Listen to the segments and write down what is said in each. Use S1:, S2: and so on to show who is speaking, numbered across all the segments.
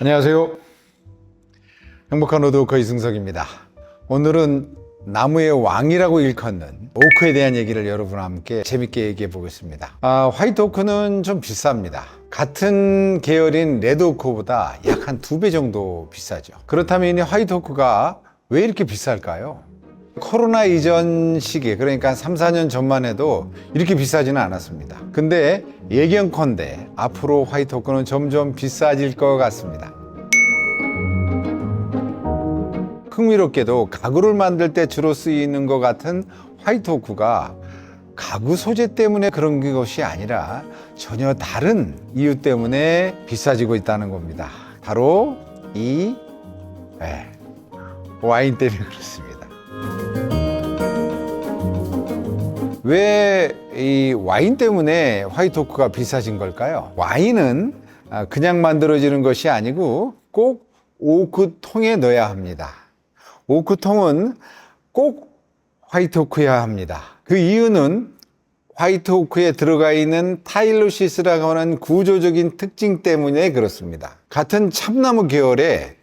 S1: 안녕하세요. 행복한 오도커 이승석입니다. 오늘은 나무의 왕이라고 일컫는 오크에 대한 얘기를 여러분과 함께 재밌게 얘기해 보겠습니다. 아, 화이트 오크는 좀 비쌉니다. 같은 계열인 레드 오크보다 약 한 두 배 정도 비싸죠. 그렇다면 이 화이트 오크가 왜 이렇게 비쌀까요? 코로나 이전 시기 그러니까 3, 4년 전만 해도 이렇게 비싸지는 않았습니다. 근데 예견컨대 앞으로 화이트 오크는 점점 비싸질 것 같습니다. 흥미롭게도 가구를 만들 때 주로 쓰이는 것 같은 화이트 오크가 가구 소재 때문에 그런 것이 아니라 전혀 다른 이유 때문에 비싸지고 있다는 겁니다. 바로 이 네, 와인 때문에 그렇습니다. 왜 이 와인 때문에 화이트 오크가 비싸진 걸까요? 와인은 아, 그냥 만들어지는 것이 아니고 꼭 오크통에 넣어야 합니다. 오크통은 꼭 화이트 오크여야 합니다. 그 이유는 화이트 오크에 들어가 있는 타일로시스라고 하는 구조적인 특징 때문에 그렇습니다. 같은 참나무 계열의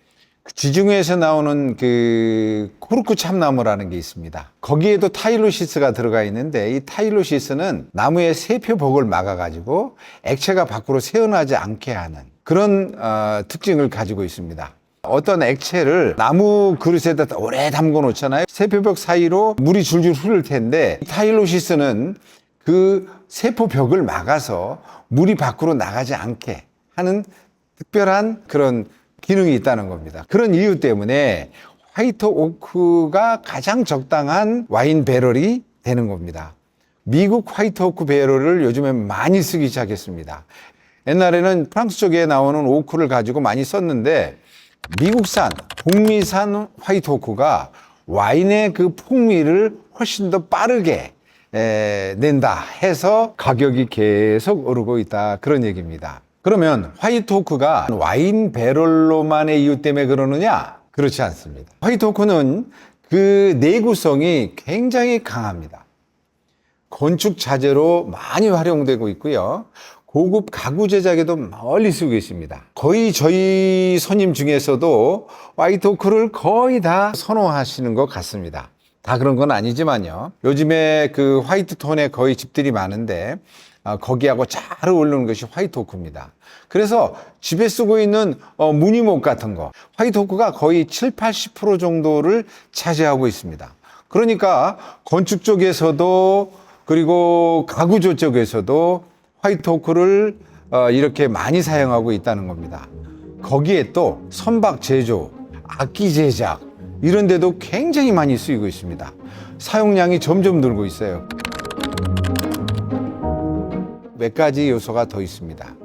S1: 지중해에서 나오는 그 코르크 참나무라는 게 있습니다. 거기에도 타일로시스가 들어가 있는데 이 타일로시스는 나무의 세표복을 막아가지고 액체가 밖으로 새어나지 않게 하는 그런 어, 특징을 가지고 있습니다. 어떤 액체를 나무 그릇에다 오래 담궈 놓잖아요. 세표벽 사이로 물이 줄줄 흐를 텐데 이 타일로시스는 그 세포벽을 막아서 물이 밖으로 나가지 않게 하는 특별한 그런 기능이 있다는 겁니다. 그런 이유 때문에 화이트 오크가 가장 적당한 와인 배럴이 되는 겁니다. 미국 화이트 오크 배럴을 요즘에 많이 쓰기 시작했습니다. 옛날에는 프랑스 쪽에 나오는 오크를 가지고 많이 썼는데 미국산, 북미산 화이트 오크가 와인의 그 풍미를 훨씬 더 빠르게 에, 낸다 해서 가격이 계속 오르고 있다 그런 얘기입니다. 그러면 화이트 오크가 와인 배럴로만의 이유 때문에 그러느냐? 그렇지 않습니다. 화이트 오크는 그 내구성이 굉장히 강합니다. 건축 자재로 많이 활용되고 있고요. 고급 가구 제작에도 멀리 쓰고 있습니다. 거의 저희 손님 중에서도 화이트 오크를 거의 다 선호하시는 것 같습니다. 다 그런 건 아니지만요. 요즘에 그 화이트 톤의 거의 집들이 많은데 아, 거기하고 잘 어울리는 것이 화이트 오크입니다. 그래서 집에 쓰고 있는 어, 무늬목 같은 거 화이트 오크가 거의 7, 80% 정도를 차지하고 있습니다. 그러니까 건축 쪽에서도 그리고 가구조 쪽에서도 화이트 오크를 어, 이렇게 많이 사용하고 있다는 겁니다. 거기에 또 선박 제조, 악기 제작 이런 데도 굉장히 많이 쓰이고 있습니다. 사용량이 점점 늘고 있어요. 몇 가지 요소가 더 있습니다.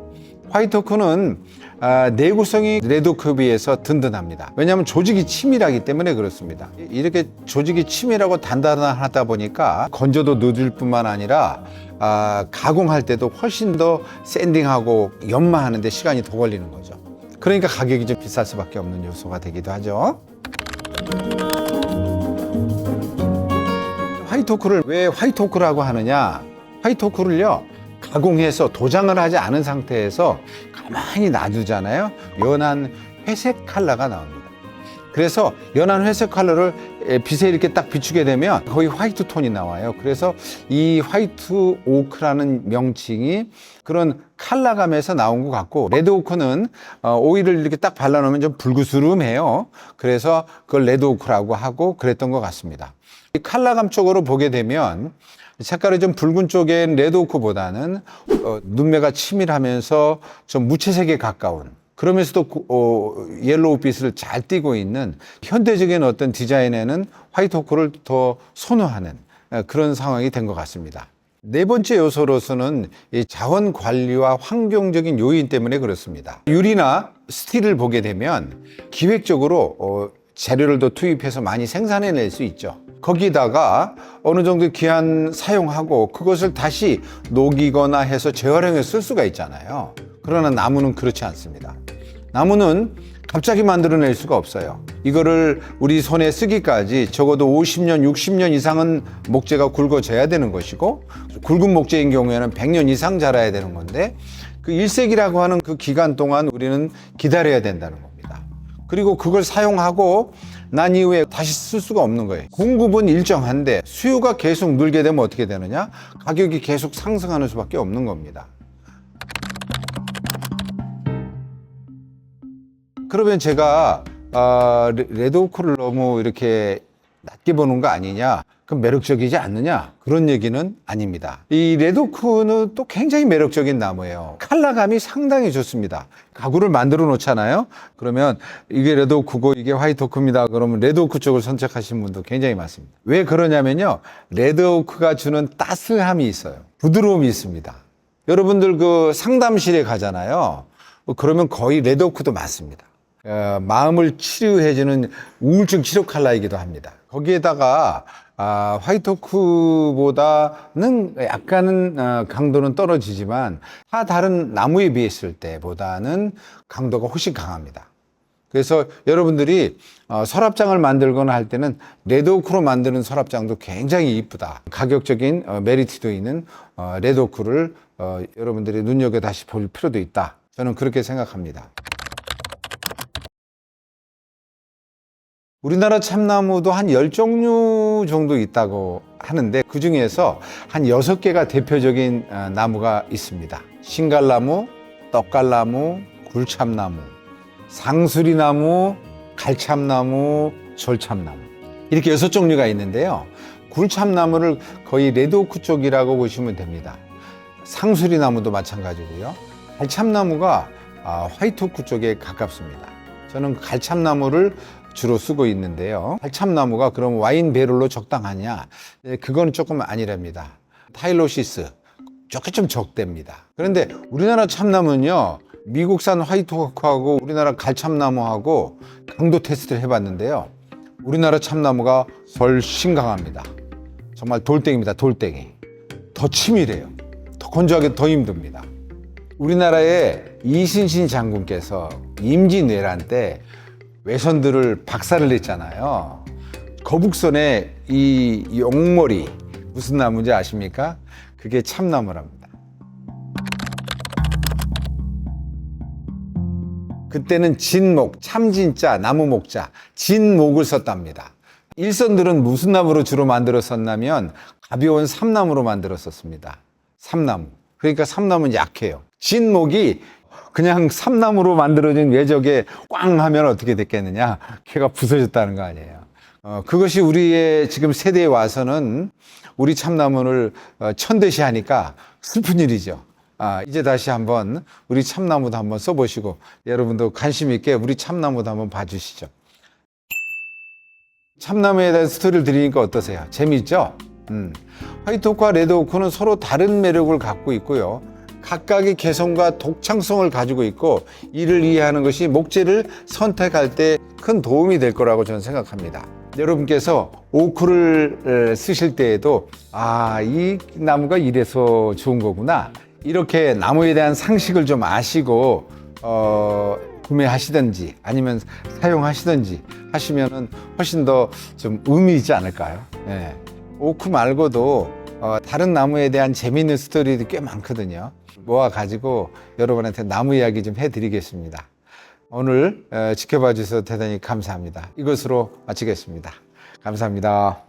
S1: 화이트 오크는 아, 내구성이 레드 오크에 비해서 든든합니다. 왜냐하면 조직이 치밀하기 때문에 그렇습니다. 이렇게 조직이 치밀하고 단단하다 보니까 건조도 늦을 뿐만 아니라 아, 가공할 때도 훨씬 더 샌딩하고 연마하는데 시간이 더 걸리는 거죠. 그러니까 가격이 좀 비쌀 수밖에 없는 요소가 되기도 하죠. 화이트 오크를 왜 화이트 오크라고 하느냐? 화이트 오크를요. 가공해서 도장을 하지 않은 상태에서 가만히 놔두잖아요. 연한 회색 컬러가 나옵니다. 그래서 연한 회색 컬러를 빛에 이렇게 딱 비추게 되면 거의 화이트 톤이 나와요. 그래서 이 화이트 오크라는 명칭이 그런 컬러감에서 나온 것 같고 레드 오크는 어, 오일을 이렇게 딱 발라놓으면 좀 불구스름해요. 그래서 그걸 레드 오크라고 하고 그랬던 것 같습니다. 이 컬러감 쪽으로 보게 되면 색깔이 좀 붉은 쪽엔 레드 오크보다는 어, 눈매가 치밀하면서 좀 무채색에 가까운 그러면서도 고- 어, 옐로우 빛을 잘 띠고 있는 현대적인 어떤 디자인에는 화이트 오크를 더 선호하는 어, 그런 상황이 된 것 같습니다. 네 번째 요소로서는 이 자원 관리와 환경적인 요인 때문에 그렇습니다. 유리나 스틸을 보게 되면 기획적으로 어, 재료를 더 투입해서 많이 생산해낼 수 있죠. 거기다가 어느 정도 기한 사용하고 그것을 다시 녹이거나 해서 재활용해 쓸 수가 있잖아요. 그러나 나무는 그렇지 않습니다. 나무는 갑자기 만들어낼 수가 없어요. 이거를 우리 손에 쓰기까지 적어도 50년, 60년 이상은 목재가 굵어져야 되는 것이고 굵은 목재인 경우에는 100년 이상 자라야 되는 건데 그 일색이라고 하는 그 기간 동안 우리는 기다려야 된다는 겁니다. 그리고 그걸 사용하고 난 이후에 다시 쓸 수가 없는 거예요. 공급은 일정한데 수요가 계속 늘게 되면 어떻게 되느냐? 가격이 계속 상승하는 수밖에 없는 겁니다. 그러면 제가 아, 레- 레드오크를 너무 이렇게 낮게 보는 거 아니냐? 그럼 매력적이지 않느냐? 그런 얘기는 아닙니다. 이 레드오크는 또 굉장히 매력적인 나무예요. 컬러감이 상당히 좋습니다. 가구를 만들어 놓잖아요. 그러면 이게 레드오크고 이게 화이트오크입니다. 그러면 레드오크 쪽을 선택하시는 분도 굉장히 많습니다. 왜 그러냐면요. 레드오크가 주는 따스함이 있어요. 부드러움이 있습니다. 여러분들 그 상담실에 가잖아요. 어, 그러면 거의 레드오크도 많습니다. 어, 마음을 치료해주는 우울증 치료 칼라이기도 합니다. 거기에다가 아, 화이트오크보다는 약간은 어, 강도는 떨어지지만 다 다른 나무에 비했을 때보다는 강도가 훨씬 강합니다. 그래서 여러분들이 어, 서랍장을 만들거나 할 때는 레드오크로 만드는 서랍장도 굉장히 이쁘다. 가격적인 어, 메리트도 있는 어, 레드오크를 어, 여러분들이 눈여겨 다시 볼 필요도 있다. 저는 그렇게 생각합니다. 우리나라 참나무도 한 10종류 정도 있다고 하는데 그 중에서 한 6개가 대표적인 어, 나무가 있습니다. 신갈나무, 떡갈나무, 굴참나무, 상수리나무, 갈참나무, 절참나무 이렇게 여섯 종류가 있는데요. 굴참나무를 거의 레드오크 쪽이라고 보시면 됩니다. 상수리나무도 마찬가지고요. 갈참나무가 아, 화이트오크 쪽에 가깝습니다. 저는 갈참나무를 주로 쓰고 있는데요. 갈참나무가 그럼 와인 배럴로 적당하냐? 예, 그건 조금 아니랍니다. 타일로시스 조금 좀 적대입니다. 그런데 우리나라 참나무는요. 미국산 화이트오크하고 우리나라 갈참나무하고 강도 테스트를 해봤는데요. 우리나라 참나무가 훨씬 강합니다. 정말 돌덩입니다. 돌덩이. 더 치밀해요. 더 건조하기 더 힘듭니다. 우리나라의 이순신 장군께서 임진왜란 때 외선들을 박살을 냈잖아요. 거북선의 이 용머리 무슨 나무인지 아십니까? 그게 참나무랍니다. 그때는 진목, 참진자, 나무목자, 진목을 썼답니다. 일선들은 무슨 나무로 주로 만들었었냐면 가벼운 삼나무로 만들었었습니다. 삼나무. 그러니까 삼나무는 약해요. 진목이 그냥 삼나무로 만들어진 외적에 꽝 하면 어떻게 됐겠느냐? 걔가 부서졌다는 거 아니에요. 어, 그것이 우리의 지금 세대에 와서는 우리 참나무를 어, 천대시 하니까 슬픈 일이죠. 아, 이제 다시 한번 우리 참나무도 한번 써보시고 여러분도 관심 있게 우리 참나무도 한번 봐주시죠. 참나무에 대한 스토리를 드리니까 어떠세요? 재미있죠? 음. 화이트 오크와 레드 오크는 서로 다른 매력을 갖고 있고요. 각각의 개성과 독창성을 가지고 있고 이를 이해하는 것이 목재를 선택할 때 큰 도움이 될 거라고 저는 생각합니다. 여러분께서 오크를 에, 쓰실 때에도 아, 이 나무가 이래서 좋은 거구나. 이렇게 나무에 대한 상식을 좀 아시고 어, 구매하시든지 아니면 사용하시든지 하시면은 훨씬 더 좀 의미 있지 않을까요? 예. 오크 말고도 어, 다른 나무에 대한 재미있는 스토리도 꽤 많거든요. 모아 가지고 여러분한테 나무 이야기 좀 해드리겠습니다. 오늘 어, 지켜봐 주셔서 대단히 감사합니다. 이것으로 마치겠습니다. 감사합니다.